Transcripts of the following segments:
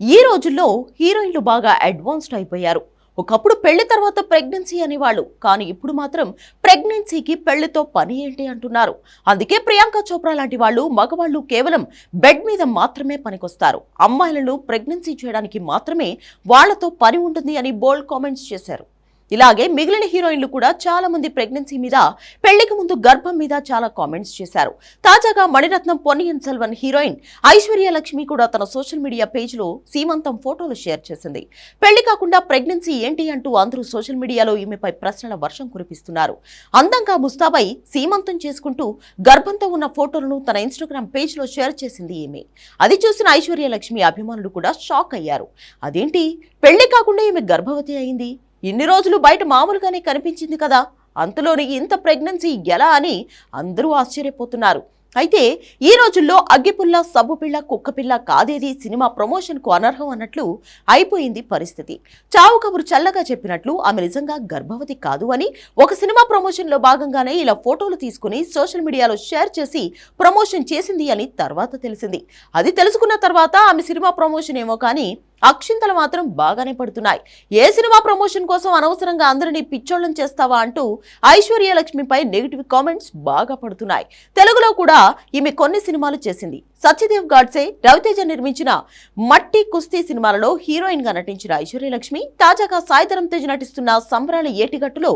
ఈ రోజుల్లో హీరోయిన్లు బాగా అడ్వాన్స్డ్ అయిపోయారు. ఒకప్పుడు పెళ్ళి తర్వాత ప్రెగ్నెన్సీ అనేవాళ్ళు కానీ ఇప్పుడు మాత్రం ప్రెగ్నెన్సీకి పెళ్ళితో పని ఏంటి అంటున్నారు. అందుకే ప్రియాంక చోప్రా లాంటి వాళ్ళు మగవాళ్ళు కేవలం బెడ్ మీద మాత్రమే పనికొస్తారు. అమ్మాయిలను ప్రెగ్నెన్సీ చేయడానికి మాత్రమే వాళ్ళతో పని ఉంటుంది అని బోల్డ్ కామెంట్స్ చేశారు. ఇలాగే మిగిలిన హీరోయిన్లు కూడా చాలా మంది ప్రెగ్నెన్సీ మీద పెళ్ళికి ముందు గర్భం మీద చాలా కామెంట్స్ చేశారు. తాజాగా మణిరత్నం పొన్నియన్ సెల్వన్ హీరోయిన్ ఐశ్వర్య లక్ష్మి కూడా తన సోషల్ మీడియా పేజ్లో సీమంతం ఫోటోలు షేర్ చేసింది. పెళ్ళి కాకుండా ప్రెగ్నెన్సీ ఏంటి అంటూ అందరూ సోషల్ మీడియాలో ఈమెపై ప్రశ్నల వర్షం కురిపిస్తున్నారు. అందంగా ముస్తాబై సీమంతం చేసుకుంటూ గర్భంతో ఉన్న ఫోటోలను తన ఇన్స్టాగ్రామ్ పేజ్లో షేర్ చేసింది ఈమె. అది చూసిన ఐశ్వర్య లక్ష్మి అభిమానులు కూడా షాక్ అయ్యారు. అదేంటి? పెళ్ళి కాకుండా ఈమె గర్భవతి అయింది? ఇన్ని రోజులు బయట మామూలుగానే కనిపించింది కదా. అంతలోని ఇంత ప్రెగ్నెన్సీ ఎలా అని అందరూ ఆశ్చర్యపోతున్నారు. అయితే ఈ రోజుల్లో అగ్గిపుల్ల సబ్బుపిల్ల కుక్కపిల్ల కాదేది సినిమా ప్రమోషన్కు అనర్హం అన్నట్లు అయిపోయింది పరిస్థితి. చావు కబురు చల్లగా చెప్పినట్లు ఆమె నిజంగా గర్భవతి కాదు అని ఒక సినిమా ప్రమోషన్లో భాగంగానే ఇలా ఫోటోలు తీసుకుని సోషల్ మీడియాలో షేర్ చేసి ప్రమోషన్ చేసింది అని తర్వాత తెలిసింది. అది తెలుసుకున్న తర్వాత ఆమె సినిమా ప్రమోషన్ ఏమో కానీ అక్షింతలు మాత్రం బాగానే పడుతున్నాయి. ఏ సినిమా ప్రమోషన్ కోసం అనవసరంగా అందరినీ పిచ్చోళ్ళం చేస్తావా అంటూ ఐశ్వర్య లక్ష్మిపై నెగిటివ్ కామెంట్స్ బాగా పడుతున్నాయి. తెలుగులో కూడా ఈమె కొన్ని సినిమాలు చేసింది. సత్యదేవ్ గాడ్సే రవితేజ నిర్మించిన మట్టి కుస్తీ సినిమాలలో హీరోయిన్గా నటించిన ఐశ్వర్యలక్ష్మి తాజాగా సాయిధరం తేజ్ నటిస్తున్న సంబరాల ఏటిగట్టులో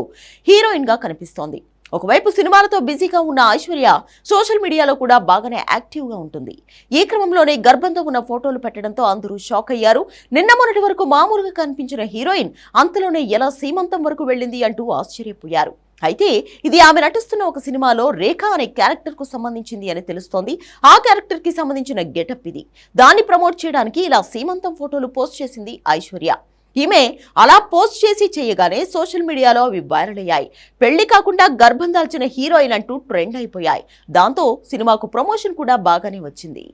హీరోయిన్గా కనిపిస్తోంది. ఒకవైపు సినిమాలతో బిజీగా ఉన్న ఐశ్వర్య సోషల్ మీడియాలో కూడా బాగానే యాక్టివ్గా ఉంటుంది. ఈ క్రమంలోనే గర్భంతో ఉన్న ఫోటోలు పెట్టడంతో అందరూ షాక్ అయ్యారు. నిన్న మొన్నటి వరకు మామూలుగా కనిపించిన హీరోయిన్ అంతలోనే ఎలా సీమంతం వరకు వెళ్ళింది అంటూ ఆశ్చర్యపోయారు. అయితే ఇది ఆమె నటిస్తున్న ఒక సినిమాలో రేఖ అనే క్యారెక్టర్కు సంబంధించింది అని తెలుస్తోంది. ఆ క్యారెక్టర్కి సంబంధించిన గెటప్ ఇది. దాన్ని ప్రమోట్ చేయడానికి ఇలా సీమంతం ఫోటోలు పోస్ట్ చేసింది ఐశ్వర్య. ఈమె అలా పోస్ట్ చేసి చేయగానే సోషల్ మీడియాలో అవి వైరల్ అయ్యాయి. పెళ్ళి కాకుండా గర్భం దాల్చిన హీరోయిన్ అంటూ ట్రెండ్ అయిపోయాయి. దాంతో సినిమాకు ప్రమోషన్ కూడా బాగానే వచ్చింది.